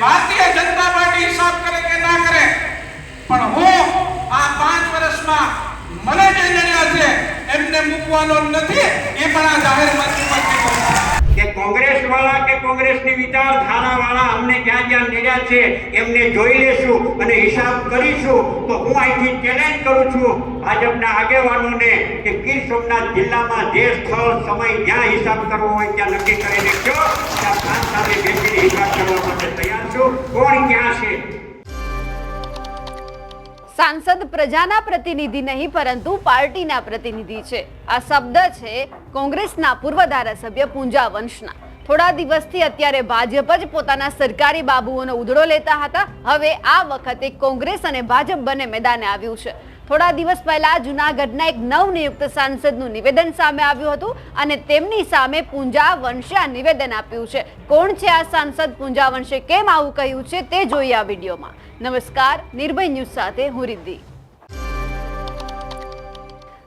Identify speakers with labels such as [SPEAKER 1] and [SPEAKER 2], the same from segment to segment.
[SPEAKER 1] Bharatiya Janata party હિસાબ કરે કે ના કરે, પણ હું આ પાંચ વર્ષમાં મને જે નડ્યા છે, એમને મૂકવાનો નથી, એ પણ આ જાહેર મંચ.
[SPEAKER 2] કે કોંગ્રેસ વાળા કે કોંગ્રેસની વિચારધારા વાળા અમને જ્યાં જ્યાં નડ્યા છે, એમને જોઈ લેશું અને હિસાબ કરીશું તો હું અહીંથી ચેલેન્જ કરું છું ભાજપના આગેવાનોને કે ગીર સોમનાથ જિલ્લામાં જે સ્થળ, સમય, જ્યાં હિસાબ કરવો હોય ત્યાં નક્કી કરીને કયો, ત્યાં સાથે બેસીને હિસાબ કરવા માટે
[SPEAKER 3] સાંસદ પ્રજાના પ્રતિનિધિ નહીં, પરંતુ પાર્ટીના પ્રતિનિધિ છે. આ શબ્દ છે કોંગ્રેસના પૂર્વ ધારાસભ્ય પૂંજા વંશના. થોડા દિવસથી અત્યારે ભાજપ જ પોતાના સરકારી બાબુઓનો ઉધડો લેતા હતા. હવે આ વખતે કોંગ્રેસ અને ભાજપ બંને મેદાને આવ્યું છે. થોડા દિવસ પહેલા જુનાગઢના એક નવનિયુક્ત સાંસદનું નિવેદન સામે આવ્યું હતું અને તેમની સામે પૂંજા વંશે આ નિવેદન આપ્યું છે. કોણ છે આ સાંસદ? પૂંજા વંશે કેમ આવું કહ્યું છે તે જોઈએ આ વિડીયોમાં. નમસ્કાર, નિર્ભય ન્યૂઝ સાથે હું રિદ્ધિ.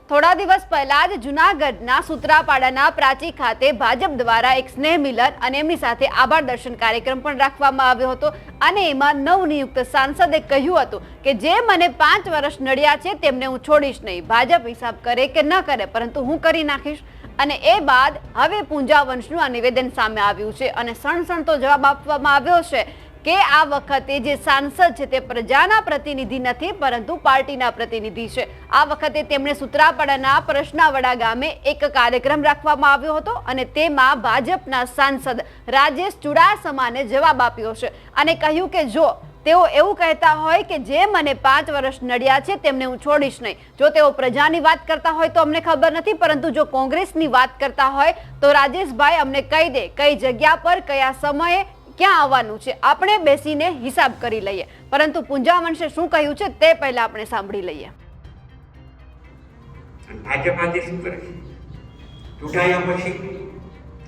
[SPEAKER 3] થોડા દિવસ પહેલા જ જુનાગઢના સુત્રાપાડાના પ્રાચી ખાતે ભાજપ દ્વારા એક સ્નેહ મિલન અને એમની સાથે આભાર દર્શન કાર્યક્રમ પણ રાખવામાં આવ્યો હતો. અને એમાં નવનિયુક્ત સાંસદે કહ્યું હતું કે, જે મને પાંચ વર્ષ નડ્યા છે, તેમને હું છોડીશ નહીં. ભાજપ હિસાબ કરે કે ન કરે, પરંતુ હું કરી નાખીશ. અને એ બાદ હવે પૂંજા વંશનું આ નિવેદન સામે આવ્યું છે અને સણસણતો જવાબ આપવામાં આવ્યો છે. કે આ વખતે જે સાંસદ છે તે પ્રજાના પ્રતિનિધિ નથી, પરંતુ પાર્ટીના પ્રતિનિધિ છે. આ વખતે તેમણે સુત્રાપાડાના પ્રશ્નાવડા ગામે એક કાર્યક્રમ રાખવામાં આવ્યો હતો અને તેમાં ભાજપના સાંસદ રાજેશ ચુડાસમાને જવાબ આપ્યો છે. અને કહ્યું કે જો તેઓ એવું કહેતા હોય કે જે મને પાંચ વર્ષ નડ્યા છે, તેમને હું છોડીશ નહીં. જો તેઓ પ્રજાની વાત કરતા હોય તો અમને ખબર નથી, પરંતુ જો કોંગ્રેસની વાત કરતા હોય તો રાજેશભાઈ અમને કહી દે કઈ જગ્યા પર, કયા સમયે ક્યાં આવવાનું છે? આપણે બેસીને હિસાબ કરી લઈએ. પરંતુ પૂંજાવંશે શું કહ્યું છે તે પહેલા આપણે સાંભળી લઈએ.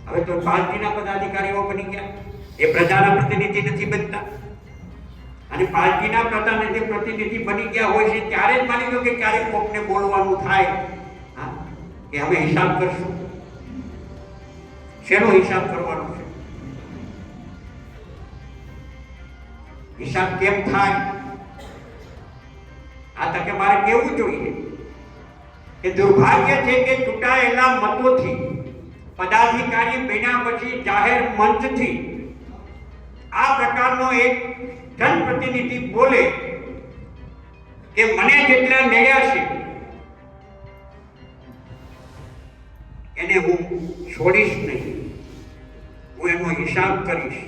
[SPEAKER 2] હવે તો બની ગયા. એ પ્રજાના પ્રતિનિધિ નથી બનતા. અને પાર્ટીના પ્રતિનિધિ પ્રતિનિધિ બની ગયા હોય છે ત્યારે જ માની કે ક્યારેક કોકને બોલવાનું થાય. હા? કે અમે હિસાબ કરશું. શેનો હિસાબ કરવાનો? હિસાબ કેમ થાય? આ તકે મારે કેવું જોઈએ? કે દુર્ભાગ્ય છે કે ચૂંટાયેલા મતોથી, પદાધિકારી બન્યા પછી જાહેર મંચથી આ પ્રકારનો એક જનપ્રતિનિધિ બોલે કે મને જેટલા મળ્યા છે, એને હું છોડીશ નહીં. હું એનો હિસાબ કરીશ.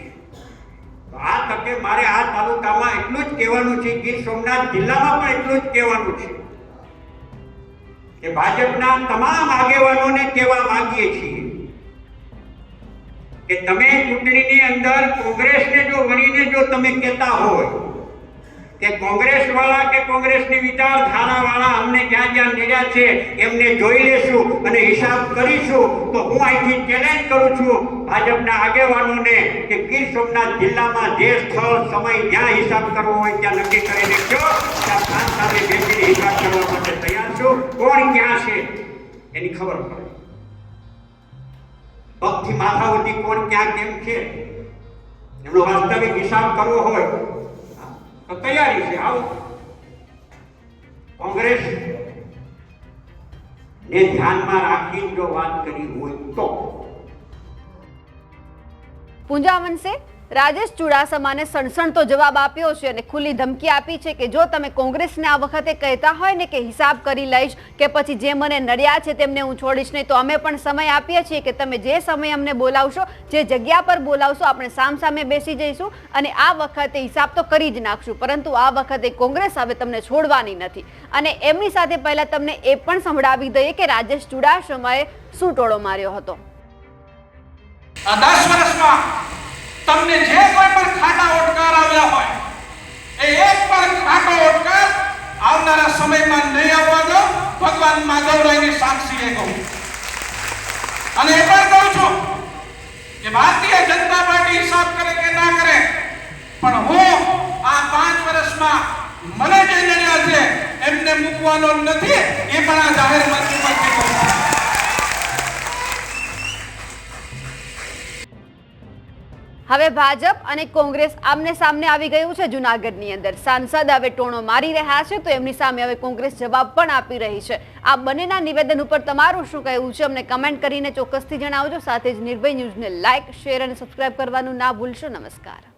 [SPEAKER 2] આ તકે મારે આ તાલુકામાં એટલું જ કહેવાનું છે, ગીર સોમનાથ જિલ્લામાં પણ એટલું જ કહેવાનું છે કે ભાજપના તમામ આગેવાનોને કહેવા માંગીએ છીએ કે તમે ચૂંટણીની અંદર કોંગ્રેસને જો, વણીને જો તમે કહેતા હોય કે કોંગ્રેસ વાળા કે કોંગ્રેસની વિચારધારા વાળા અમને જ્યાં જ્યાં નિર્યા છે, એમને જોઈ લેશું અને હિસાબ કરીશું. તો હું અહીંથી ચેલેન્જ કરું છું ભાજપના આગેવાનોને કે ગીર સોમનાથ જિલ્લામાં જે સ્થળ, સમય જ્યાં હિસાબ કરવો હોય ત્યાં નક્કી કરીને કયો ત્યાં પાંચ સાથે બેસીને હિસાબ કરવા માટે તૈયાર છું. કોણ ક્યાં છે? એની ખબર પડે. પગથી માથા કોણ ક્યાં, કેમ છે? એમનો વાસ્તવિક હિસાબ કરવો હોય તો તૈયારી છે, આવું. કોંગ્રેસ ને ધ્યાનમાં રાખીને જો વાત કરી હોય તો.
[SPEAKER 3] પૂંજા વંશે? રાજેશ ચુડાસમાને સણસણતો જવાબ આપ્યો છે અને ખુલ્લી ધમકી આપી છે કે જો તમે કોંગ્રેસને આ વખતે કહેતા હોય ને કે હિસાબ કરી લઈશ કે પછી જે મને નડ્યા છે તેમને હું છોડીશ નહીં, તો અમે પણ સમય આપીએ છીએ કે તમે જે સમય અમને બોલાવશો, જે જગ્યા પર બોલાવશો, આપણે સામસામે બેસી જઈશું અને આ વખતે હિસાબ તો કરી જ નાખશું, પરંતુ આ વખતે કોંગ્રેસ હવે તમને છોડવાની નથી. અને એમની સાથે પહેલા તમને એ પણ સંભળાવી દઈએ કે રાજેશ ચુડાસમાએ શું ટોળો માર્યો હતો.
[SPEAKER 1] દસ વર્ષમાં તમને જે કોઈ પણ ખાટા ઓટકાર આવ્યા હોય એ એક પણ ખાટો ઓટકાર આવનારા સમયમાં નહીં આવવા દો ભગવાન માધવરાયની સાક્ષીએ કહું અને એ પણ કહું છું કે ભારતીય જનતા પાર્ટી હિસાબ કરે કે ના કરે, પણ હું આ પાંચ વર્ષમાં મને જે નડ્યા છે એમને મૂકવાનો નથી, એ પણ આ જાહેર મંચ પરથી
[SPEAKER 3] હવે ભાજપ અને કોંગ્રેસ આમને સામને આવી ગયું છે જુનાગઢની અંદર. સાંસદ હવે ટોણો મારી રહ્યા છે, તો એમની સામે હવે કોંગ્રેસ જવાબ પણ આપી રહી છે. આ બંનેના નિવેદન ઉપર તમારું શું કહેવું છે? અમને કમેન્ટ કરીને ચોક્કસથી જણાવજો. સાથે જ નિર્ભય ન્યૂઝને લાઇક શેર અને સબસ્ક્રાઇબ કરવાનું ના ભૂલશો. નમસ્કાર.